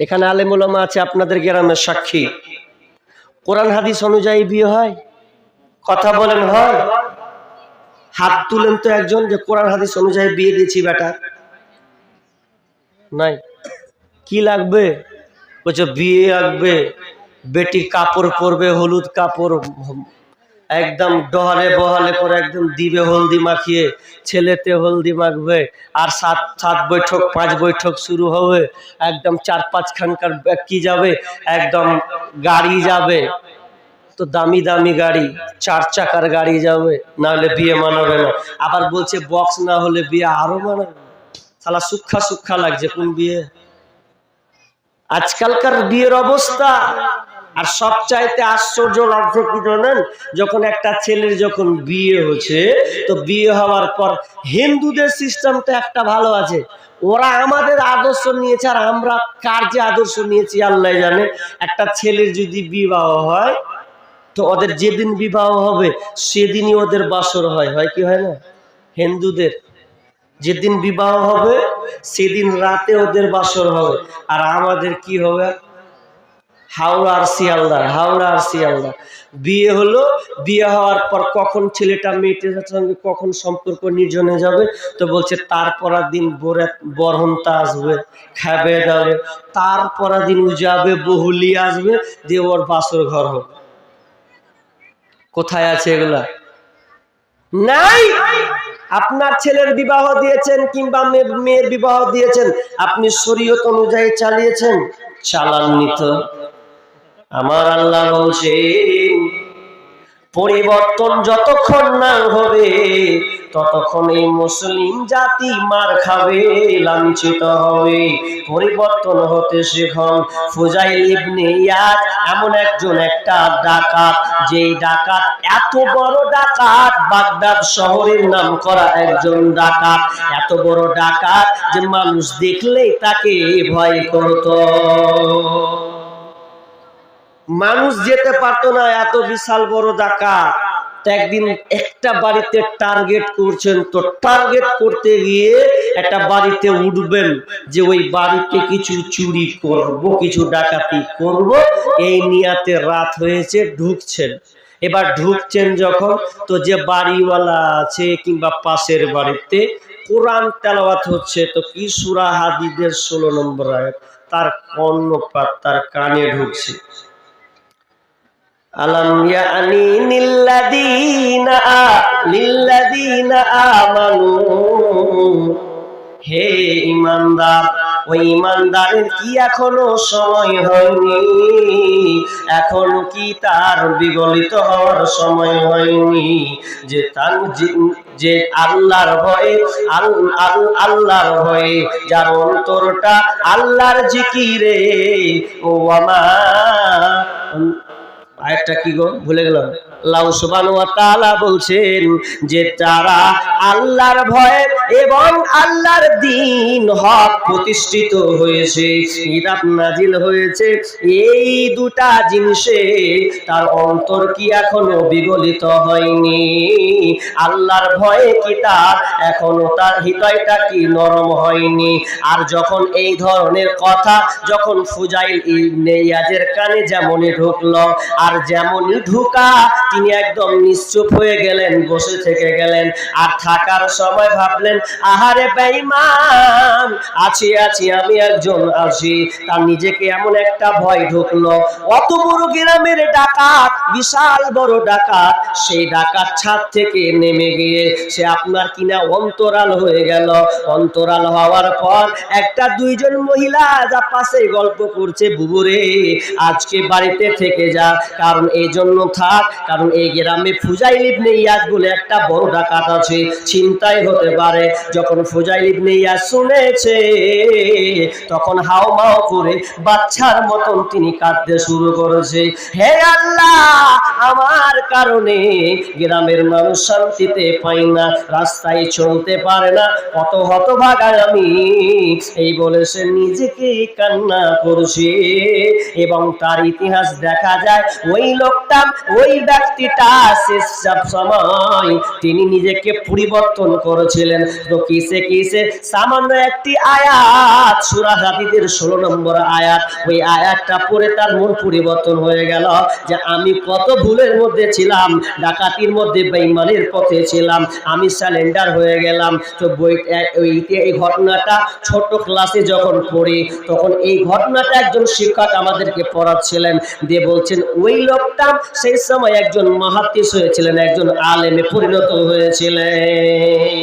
এখানে আলেমুলামা আছে, আপনাদের গ্রামের সাক্ষী। কোরআন হাদিস অনুযায়ী বিয়ে হয়? কথা বলেন, হয়? হাত তুলেন তো একজন যে কোরআন হাদিস অনুযায়ী বিয়ে দিয়েছি বেটা। নাই। কি লাগবে? বলছে, বিয়ে লাগবে। বেটি কাপড় পরবে, হলুদ কাপড় একদম ডহলে বহলে করে একদম দিবে হলদি মাখিয়ে, ছেলেতে হলদি মাখবে, আর সাত সাত বৈঠক, পাঁচ বৈঠক শুরু হবে, একদম চার পাঁচ খানকার কি যাবে? একদম গাড়ি যাবে। তো দামি দামি গাড়ি, চার চাকার গাড়ি যাবে না হলে বিয়ে মানাবে না। আবার বলছে বক্স না হলে বিয়ে আরও মানাবে। শালা সুক্ষা সুক্ষা লাগছে, কোন বিয়ে? আজকালকার বিয়ের অবস্থা। আর সব চাইতে আশ্চর্য লাগছে কি জানেন? যখন একটা ছেলের যখন বিয়ে হচ্ছে, তো বিয়ে হওয়ার পর হিন্দুদের সিস্টেমটা একটা ভালো আছে। ওরা আমাদের আদর্শ নিয়েছে আর আমরা কার যে আদর্শ নিয়েছি, আল্লাহ জানে। একটা ছেলের যদি বিবাহ হয়, তো ওদের যেদিন বিবাহ হবে, সেদিনই ওদের বাসর হয়। হয় কি হয় না? হিন্দুদের। যেদিন বিবাহ হবে, সেদিন রাতে ওদের বাসর হবে। আর আমাদের কি হবে? হাওড়া আর শিয়ালদা হাওড়া আর শিয়ালদা বিয়ে হলো, বিয়ে হওয়ার পর কখন ছেলেটা মেয়েটার সঙ্গে কখন সম্পর্ক নির্জনে যাবে? তো বলছে তারপর দিন বরে, বরহন্তা আসবে, খাবে দাবে। তারপর দিন যাবে বহুলি আসবে, দিয়ে ওর বাসর ঘর হবে। কোথায় আছে এগুলা? নাই! আপনার ছেলের বিবাহ দিয়েছেন কিংবা মেয়ে- মেয়ের বিবাহ দিয়েছেন, আপনি শরীয়ত অনুযায়ী চালিয়েছেন? চালাননি তো। আমার আল্লাহ বলছেন পরিবর্তন যতক্ষণ না হবে, ততক্ষণ এই মুসলিম জাতি মার খাবে, লাঞ্ছিত হবে। পরিবর্তন হতে শেখন। ফুজাইল ইবনে ইয়াদ এমন একজন, একটা ডাকাত, যেই ডাকাত, এত বড় ডাকাত, বাগদাদ শহরের নাম করা একজন ডাকাত, এত বড় ডাকাত যে মানুষ দেখলেই তাকে ভয় করতো। মানুষ যেতে পারতো না, এত বিশাল বড় ডাকাত তো একদিন একটা বাড়িতে টার্গেট করছেন, তো টার্গেট করতে গিয়ে একটা বাড়িতে উঠবেন যে ওই বাড়িতে কিছু চুরি করব, কিছু ডাকাতি করব। এই নিয়াতে রাত হয়েছে, ঢুকছেন। এবার ঢুকছেন যখন, তো যে বাড়িওয়ালা আছে কিংবা পাশের বাড়িতে কোরআন তেলাওয়াত হচ্ছে, তো কি সুরা হাদিদের ষোলো নম্বর আয়াত? তার কর্ণপাত, তার কানে ঢুকছে। ইয়ানি নিল্লাদিনা আ- লিল্লাদিনা আমানু। হে ইমানদার, ওই ইমানদারের কি এখনও সময় হয়নি? এখনও কি তার বিগলিত হওয়ার সময় হয়নি? যে তার যে- আল্লাহর ভয়ে, আল- আল- আল্লাহর ভয়ে, যার অন্তরটা আল্লাহর জিকিরে, ও আমার আরেকটা কি গো? ভুলে গেলাম। আল্লাহ সুবহানাহু ওয়া তাআলা বলছেন যে তারা আল্লাহর ভয়ে এবং আল্লাহর দ্বীন হক প্রতিষ্ঠিত হয়েছে, কিতাব নাজিল হয়েছে। এই দুটা জিনিসে তার অন্তর কি এখনও বিগলিত হয়নি? আল্লাহর ভয়ে কি তার এখনও তার হৃদয়টা কি নরম হয়নি? আর যখন এই ধরনের কথা যখন ফুজাইল ইবনে ইয়াজের কানে যেমন ঢুকলো, আর যেমনই ঢুকা তিনি একদম নিশ্চুপ হয়ে গেলেন, বসে থেকে গেলেন। আর থাকার সময় ভাবলেন, আহারে বেঈমান, আছি আছি, আমি একজন আছি তার নিজেকে এমন একটা ভয় ঢুকলো। অত বড় গ্রামের ডাকাত, বিশাল বড় ডাকাত, সেই ডাকাত ছাদ থেকে নেমে গিয়ে সে আপনার কিনা অন্তরাল হয়ে গেল। অন্তরাল হওয়ার পর একটা দুইজন মহিলা যা পাশে গল্প করছে, বুবুরে, আজকে বাড়িতে থেকে যা। কারণ এই জন্য থাক, কারণ এই গ্রামে ফুজাইল ইবনে ইয়াদ বলে একটা বড় ডাকাত আছে, চিন্তাই হতে পারে। যখন ফুজাইল ইবনে ইয়াদ শুনেছে, তখন হাও মাও করে বাচ্চার মতন তিনি কাঁদতে শুরু করেছে। হে আল্লাহ, আমার কারণে গ্রামের মানুষ শান্তিতে পাই না, রাস্তায় চলতে পারে না, কত হতভাগায় আমি এই বলে সে নিজেকে কান্না করছে। এবং তার ইতিহাস দেখা যায় ওই লোকটা, ওই ব্যক্তিটা শেষ সময় তিনি নিজেকে পরিবর্তন করেছিলেন। তো কিসে কিসে? সামান্য একটি আয়াত, সুরা হাদিদের ষোলো নম্বর আয়াত। ওই আয়াতটা পড়ে তার মন পরিবর্তন হয়ে গেল যে আমি কত ভুলের মধ্যে ছিলাম, ডাকাতির মধ্যে বেইমানের পথে ছিলাম, আমি স্যালেন্ডার হয়ে গেলাম। তো বই, ওই এই ঘটনাটা ছোট ক্লাসে যখন পড়ি, তখন এই ঘটনাটা একজন শিক্ষক আমাদেরকে পড়াচ্ছিলেন। দিয়ে বলছেন, ওই লোকটা সেই সময় একজন মহাত্মিস হয়েছিলেন, একজন আলেমে পরিণত হয়েছিলেন।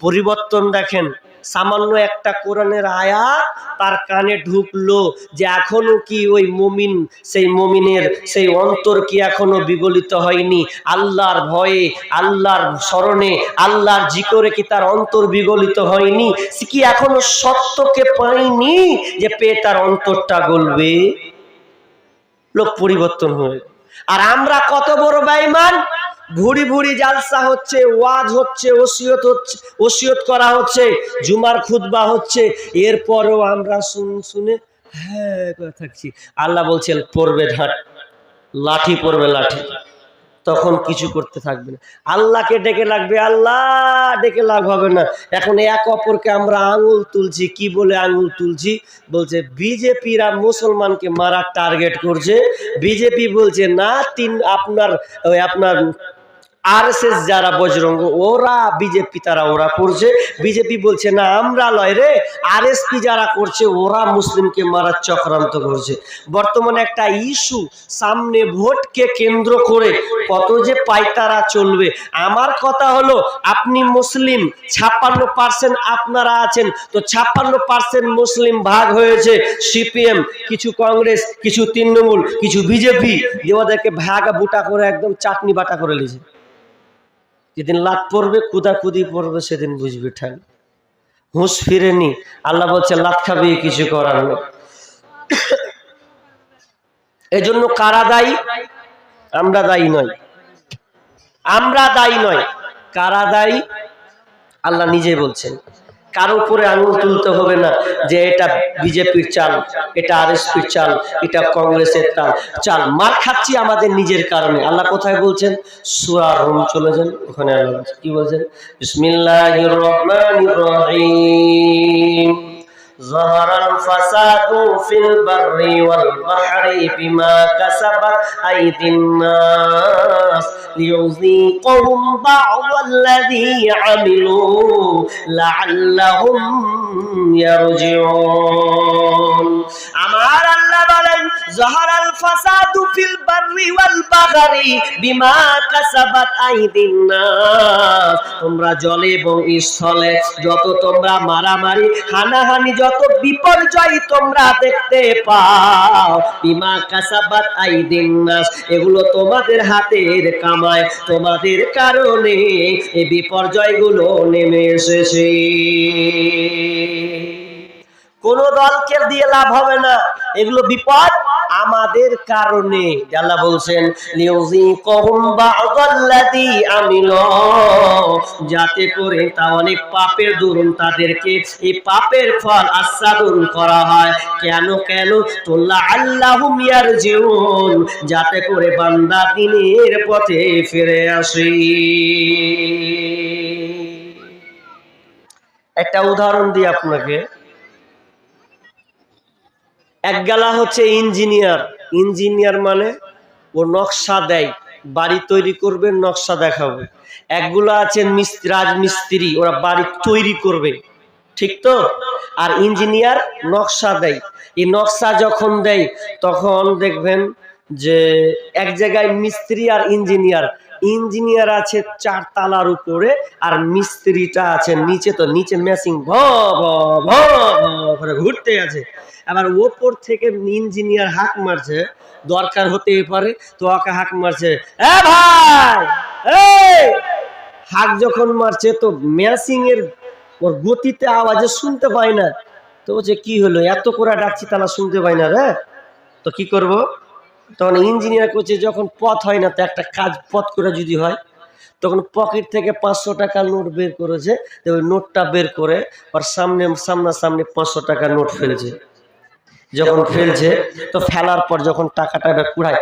পরিবর্তন দেখেন, সামান্য একটা কোরআনের আয়াত তার কানে ঢুকলো যে এখনও কি ওই মমিন, সেই মমিনের সেই অন্তর কি এখনও বিগলিত হয়নি? আল্লাহর ভয়ে, আল্লাহর স্মরণে, আল্লাহর জিকরে কি তার অন্তর বিগলিত হয়নি? কি এখনও সত্যকে পায়নি যে পেয়ে তার অন্তরটা গলবে? লোক পরিবর্তন হয়ে। আর আমরা কত বড় বেঈমান? ভুড়ি ভুড়ি জালসা হচ্ছে, ওয়াজ হচ্ছে, ওসিয়ত হচ্ছে, ওসিয়ত করা হচ্ছে, জুমার খুতবা হচ্ছে। এরপরও আমরা শুন, শুনে হ্যাঁ থাকছি। আল্লাহ বলছেন, পড়বে ঢাট লাঠি পড়বে লাঠি। তখন কিছু করতে থাকবে না। আল্লাহকে ডেকে লাগবে, আল্লাহ ডেকে লাভ হবে না। এখন এক অপরকে আমরা আঙুল তুলছি, কি বলে আঙুল তুলছি? বলছে, বিজেপিরা মুসলমানকে মারার টার্গেট করছে। বিজেপি বলছে, না, তিন আপনার আপনার আর যারা বজরঙ্গ, ওরা বিজেপি তারা ওরা করছে। বিজেপি বলছে, না, আমরা লয় রে। আর যারা করছে, ওরা মুসলিমকে মারার চক্রান্ত করছে। বর্তমানে একটা ইস্যু, সামনে ভোটকে কেন্দ্র করে কত যে পাইতারা চলবে। আমার কথা হলো, আপনি মুসলিম, ছাপ্পান্ন পার্সেন্ট আপনারা আছেন। তো ছাপ্পান্ন পার্সেন্ট মুসলিম ভাগ হয়েছে সিপিএম কিছু কংগ্রেস, কিছু তৃণমূল, কিছু বিজেপি যে ওদেরকে ভাগ বুটা করে একদম চাটনি বাটা করে নিয়েছে যেদিন লাত পড়বে কুদাকুদি পড়বে, সেদিন বুঝবি ঠান হুঁশ ফিরেনি। আল্লাহ বলছে লাত খাবে কিছু করার নেই। এজন্য কারা দায়ী? আমরা দায়ী নয় আমরা দায়ী নয় কারা দায়ী? আল্লাহ নিজে বলছেন। কারও উপরে আঙুল তুলতে হবে না যে এটা বিজেপির চাল, এটা আর চাল, এটা কংগ্রেসের চাল। চাল, মার খাচ্ছি আমাদের নিজের কারণে। আল্লাহ কোথায় বলছেন? সুরা রুম চলে যান, ওখানে আল্লাহ। কি বলছেন? বিসমিল্লাহির রহমানির রহিম। ظهر الفساد في البر والبحر بما كسبت أيدي الناس ليذيقهم بعض الذي عملوا لعلهم يرجعون আমার আল্লাহ বলেন, জহরাল ফাসাদু ফিল বাররি ওয়াল বাহরি বিমা কাসাবাত আইদিন নাস। তোমরা জলে এবং স্থলে যত তোমরা মারামারি, হানাহানি, যত বিপর্যয় তোমরা দেখতে পাও, বিমা কাসাবাত আইদিন নাস। এগুলো তোমাদের হাতের কামায়, তোমাদের কারণে এই বিপর্যয়গুলো নেমে এসেছে। কোন দলকে দিয়ে লাভ হবে না। এগুলো বিপদ আমাদের কারণে। আল্লাহ বলছেন যাতে করে তা অনেক পাপের দরুন তাদেরকে এই পাপের ফল আস্বাদন করা হয়। কেন কেন? তোল্লা আল্লাহ মিয়ার জীবন যাতে করে বান্দা দিনের পথে ফিরে আসে। একটা উদাহরণ দিই আপনাকে। এক গালা হচ্ছে ইঞ্জিনিয়ার। ইঞ্জিনিয়ার মানে ও নকশা দেয়। বাড়ি তৈরি করবে, নকশা দেখাবে। একগুলো আছে মিস্ত্রি রাজমিস্ত্রি, ওরা বাড়ি তৈরি করবে। ঠিক তো? আর ইঞ্জিনিয়ার নকশা দেয়। এই নকশা যখন দেয়, তখন দেখবেন যে এক জায়গায় মিস্ত্রি আর ইঞ্জিনিয়ার ইঞ্জিনিয়ার আছে চার তালার উপরে আর মিস্ত্রিটা আছে নিচে, তো নিচে মেশিন ভ ঘুরতে আছে। আবার ওপর থেকে ইঞ্জিনিয়ার হাক মারছে, দরকার হতে পারে, তো ওকে হাক মারছে, এ ভাই হাক যখন মারছে, তো মেশিং এর ওর গতিতে আওয়াজে শুনতে পায় না। তো বলছে, কি হলো? এত করে ডাকছি তারা শুনতে পায় না রে। তো কি করব? তখন ইঞ্জিনিয়ার করছে যখন পথ হয় না, তো একটা কাজ পথ করে যদি হয়, তখন পকেট থেকে পাঁচশো টাকা নোট বের করেছে ওই নোটটা বের করে ওর সামনে, সামনাসামনি পাঁচশো টাকা নোট ফেলেছে। যখন ফেলছে, তো ফেলার পর যখন টাকাটা এবার কুড়ায়,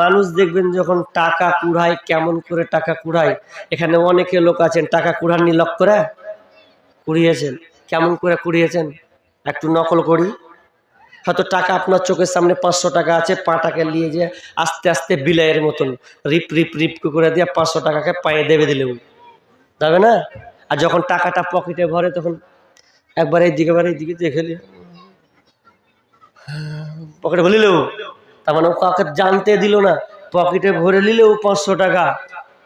মানুষ দেখবেন যখন টাকা কুড়ায়, কেমন করে টাকা কুড়ায়, এখানে অনেকে লোক আছেন, টাকা কুড়াননি, লক করে কুড়িয়েছেন, কেমন করে কুড়িয়েছেন, একটু নকল করি। হয়তো টাকা আপনার চোখের সামনে পাঁচশো টাকা আছে পা পাটাকে নিয়ে যে আস্তে আস্তে বিলাইয়ের মতন, রিপ রিপ রিপ করে দিয়ে পাঁচশো টাকাকে পায়ে দেবে দিলেও যাবে না? আর যখন টাকাটা পকেটে ভরে, তখন একবার এইদিকে একবার এইদিকে দেখে নিয়ে। পকেটে ভরে ভরিলেও তার মানে ও জানতে দিল না। পকেটে ভরে নিলেও পাঁচশো টাকা।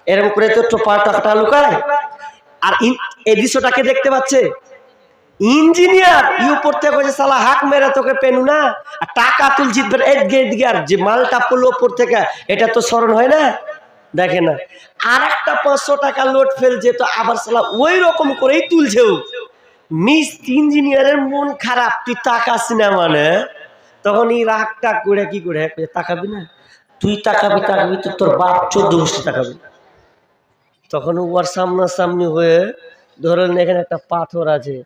এরকম করে তো টোপা টাকাটা লুকায়। আর এই দৃশ্যটাকে দেখতে পাচ্ছে? ইঞ্জিনিয়ার, ইউ পড়তে কইছে সালা হাক মেরে তোকে পেনু না? আর টাকা তুলছি এদিকে এদিকে আর যে মালটা পড়ল ওপর থেকে, এটা তো স্মরণ হয় না? দেখে না। আর একটা পাঁচশো টাকা লোড ফেলছে তো আবার সালা ওই রকম করেই তুলছে ও। মিস, ইঞ্জিনিয়ারের মন খারাপ, তুই তাকাস না। মানে তখন এই রাগ টাগ করে কি করে? তাকাবি না? তুই তাকাবি তাকাবি তো তোর বাপ চোদ্দ বছর তাকাবি তখন ওর সামনাসামনি হয়ে ধরেন এখানে একটা পাথর আছে।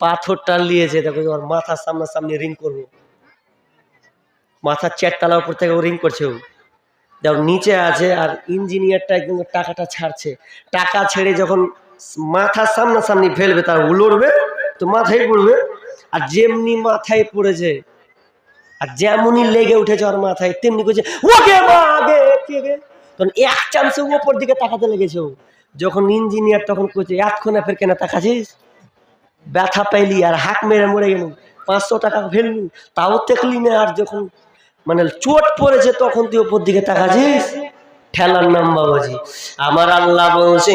পাথরটা নিয়েছে দেখো ওর মাথার সামনাসামনি রিং করব। মাথার চারতলার উপর থেকে ও রিং করছে ও। দেখো নিচে আছে আর ইঞ্জিনিয়ারটা একদম টাকাটা ছাড়ছে। টাকা ছেড়ে যখন মাথার সামনাসামনি ফেলবে, তার উলড়বে, তো মাথায় পড়বে। আর যেমনি মাথায় পড়েছে, আর যেমনই লেগে উঠেছে ওর মাথায়, তেমনি করছে, ওকে মা, আগে তখন এক চান্সে ওপর দিকে তাকাতে লেগেছে ও। যখন ইঞ্জিনিয়ার তখন করছে এতক্ষণে ফের কেনা তাকাছিস ব্যথা পাইলি আর হাক মেরে মরে গেল, পাঁচশো টাকা ফেললি, তাও দেখলি না। আর যখন মানে চোট পড়েছে তখন তুই ওপর দিকে তাকাছিস ঠেলার নাম বাবাজি। আমার আল্লাহ বলছে